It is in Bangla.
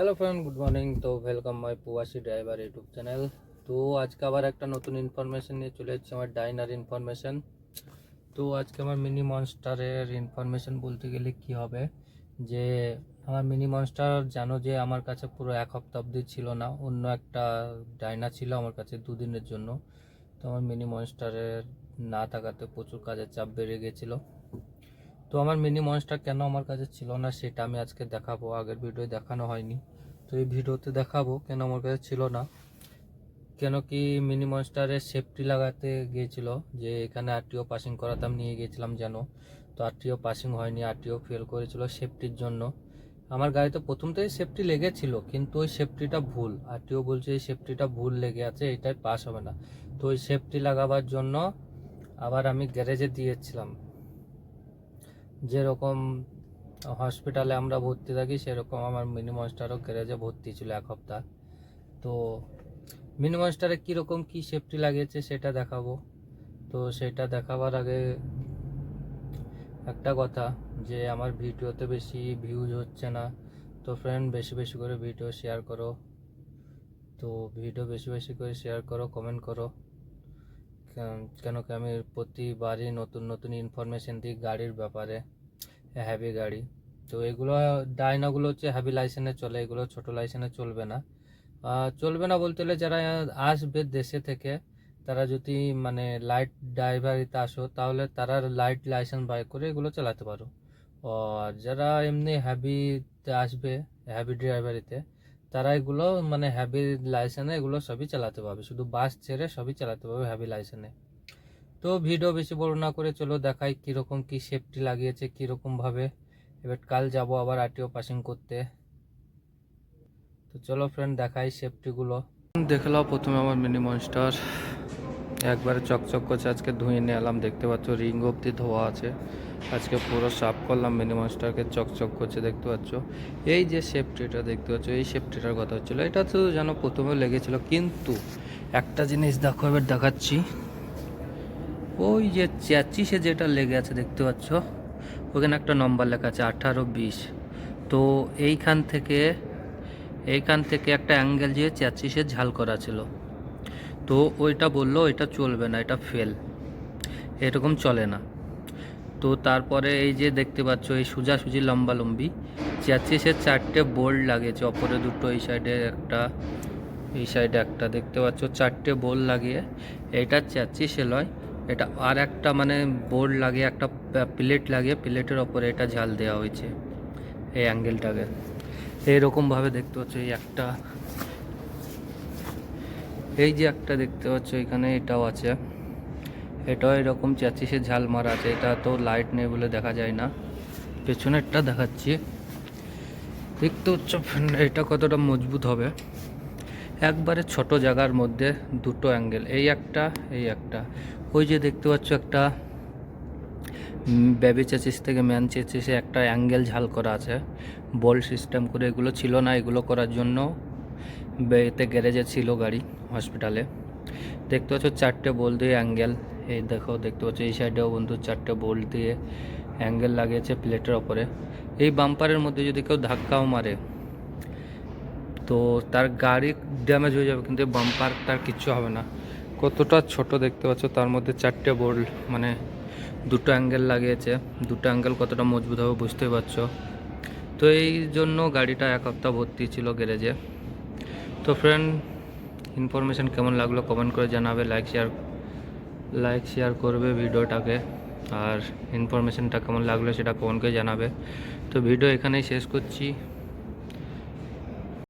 হ্যালো ফ্রেন্ড গুড মর্নিং তো welcome my Probashi driver YouTube channel তো আজকে আবার একটা নতুন ইনফরমেশন নিয়ে চলে এসেছি, আমার ডাইনার ইনফরমেশন তো আজকে আমার মিনি মনস্টারের ইনফরমেশন বলতে গেলে কি হবে? যে আমার মিনি মনস্টার জানো যে আমার কাছে পুরো এক সপ্তাহ অবধি ছিল না, অন্য একটা ডাইনা ছিল আমার কাছে দুদিনের জন্য। তো আমার মিনি মনস্টারের না থাকাতে প্রচুর কাজের চাপ বেড়ে গেছিল। তো আমার মিনি মনস্টার কেন আমার কাছে ছিল না সেটা আমি আজকে দেখাবো। আগের ভিডিওয়ে দেখানো হয়নি। তো এই ভিডিওতে দেখাবো কেন আমার কাছে ছিল না। কেন কি মিনি মনস্টারের সেফটি লাগাতে গিয়েছিল, যে এখানে আরটিও পাসিং করাতাম নিয়ে গিয়েছিলাম যেন। তো আরটিও পাসিং হয়নি আরটিও ফেল করেছিল সেফটির জন্য। আমার গাড়িতে প্রথম থেকে সেফটি লেগেছিল, কিন্তু ওই সেফটিটা ভুল। আরটিও বলছে এই সেফটিটা ভুল লেগে আছে, এটাই পাস হবে না। তো ওই সেফটি লাগাবার জন্য আবার আমি গ্যারেজে দিয়েছিলাম। যেরকম হসপিটালে আমরা ভর্তি থাকি, সেরকম আমার মিনি মনস্টারও গ্যারেজে ভর্তি ছিল এক সপ্তাহ তো মিনি মনস্টারে কীরকম কী সেফটি লাগিয়েছে সেটা দেখাবো। তো সেটা দেখাবার আগে একটা কথা, যে আমার ভিডিওতে বেশি ভিউজ হচ্ছে না। তো ফ্রেন্ড বেশি বেশি করে ভিডিও শেয়ার করো। তো ভিডিও বেশি বেশি করে শেয়ার করো কমেন্ট করো। কেন- কি আমি প্রতিবারই নতুন নতুন ইনফরমেশন দিই গাড়ির ব্যাপারে হ্যাভি গাড়ি। তো এগুলো ডাইনাগুলো হচ্ছে হ্যাভি লাইসেন্সে চলে, এগুলো ছোট লাইসেন্সে চলবে না। চলবে না বলতে হলে যারা আসবে দেশে থেকে, তারা যদি মানে লাইট ড্রাইভারিতে আসো, তাহলে তারা লাইট লাইসেন্স বাই করে এগুলো চালাতে পারো। আর যারা এমনি হ্যাভিতে আসবে হ্যাভি ড্রাইভারিতে তারা এগুলো মানে হ্যাভি লাইসেন্সে এগুলো সবই চালাতে পারবে। শুধু বাস ছেড়ে সবই চালাতে পারবে হ্যাভি লাইসেন্সে তো ভিডিও বেশি বড় না করে চলো দেখাই কীরকম কি সেফটি লাগিয়েছে কীরকমভাবে এবার কাল যাব আবার আরটিও পাসিং করতে। তো চলো ফ্রেন্ড দেখাই সেফটিগুলো দেখলাম প্রথমে আমার মিনি মনস্টার একবারে চকচক করছে, আজকে ধুয়ে নিয়ে এলাম, দেখতে পাচ্ছ রিং অব্দি ধোয়া আছে। আজকে পুরো সাফ করলাম, মিনি চকচক করছে, দেখতে পাচ্ছ। এই যে সেফটিটা দেখতে পাচ্ছ, এই সেফটিটার কথা হচ্ছিল, এটা তো যেন প্রথমে লেগেছিল, কিন্তু একটা জিনিস দেখো, এবার দেখাচ্ছি। ওই যে চ্যাচিসে যেটা লেগে আছে, দেখতে পাচ্ছ, ওখানে একটা নম্বর লেখা আছে, আঠারো বিশ। তো এইখান থেকে এইখান থেকে একটা অ্যাঙ্গেল যে চ্যাচিসে ঝাল করা ছিল। তো ওইটা বলল, ওইটা চলবে না, এটা ফেল এরকম চলে না। তো তারপরে এই যে দেখতে পাচ্ছ, এই সোজাসুজি লম্বা লম্বি চ্যাচিসের চারটে বোল্ড লাগিয়েছে, অপরে দুটো এই সাইডে একটা, এই সাইডে একটা, দেখতে পাচ্ছ চারটে বোল্ড লাগিয়ে, এটা চ্যাচিসে লয়, এটা আর একটা মানে বোর্ড লাগিয়ে, একটা প্লেট লাগিয়ে প্লেটের ওপরে এটা ঝাল দেওয়া হয়েছে, এই অ্যাঙ্গেলটাকে এইরকমভাবে দেখতে পাচ্ছ, এই একটা এই যে একটা দেখতে পাচ্ছ, এখানে এটাও আছে। এটাও এরকম চ্যাচিসে ঝাল মারা আছে। এটা তো লাইট নেই বলে দেখা যায় না। পেছনেরটা দেখাচ্ছি। দেখতে হচ্ছে, এটা কতটা মজবুত হবে। একবারে ছোট জায়গার মধ্যে দুটো অ্যাঙ্গেল এই একটা এই একটা। ওই যে দেখতে পাচ্ছ একটা বেবি চেচিস থেকে ম্যান চেচিসে একটা অ্যাঙ্গেল ঝাল করা আছে। বল সিস্টেম করে এগুলো ছিল না, এগুলো করার জন্য বে- এতে গ্যারেজে ছিল গাড়ি, হসপিটালে। দেখতে পাচ্ছ চারটে বল দিয়ে অ্যাঙ্গেল। এই দেখো, দেখতে পাচ্ছ এই সাইডেও বন্ধু চারটে বল দিয়ে অ্যাঙ্গেল লাগিয়েছে প্লেটের ওপরে। এই বাম্পারের মধ্যে যদি কেউ ধাক্কাও মারে, তো তার গাড়ি ড্যামেজ হয়ে যাবে, কিন্তু বাম্পার তার কিচ্ছু হবে না। কতটা ছোট দেখতে পাচ্ছ, তার মধ্যে চারটে বোল্ড মানে দুটো অ্যাঙ্গেল লাগিয়েছে। দুটো অ্যাঙ্গেল কতটা মজবুত হবে বুঝতেই পারছ। তো এই জন্য গাড়িটা এক হপ্তাহ ভর্তি ছিল গ্যারেজে। তো ফ্রেন্ড ইনফরমেশান কেমন লাগল কমেন্ট করে জানাবে লাইক শেয়ার লাইক শেয়ার করবে ভিডিওটাকে, আর ইনফরমেশানটা কেমন লাগল সেটা কমেন্ট করে জানাবে। তো ভিডিও এখানেই শেষ করছি।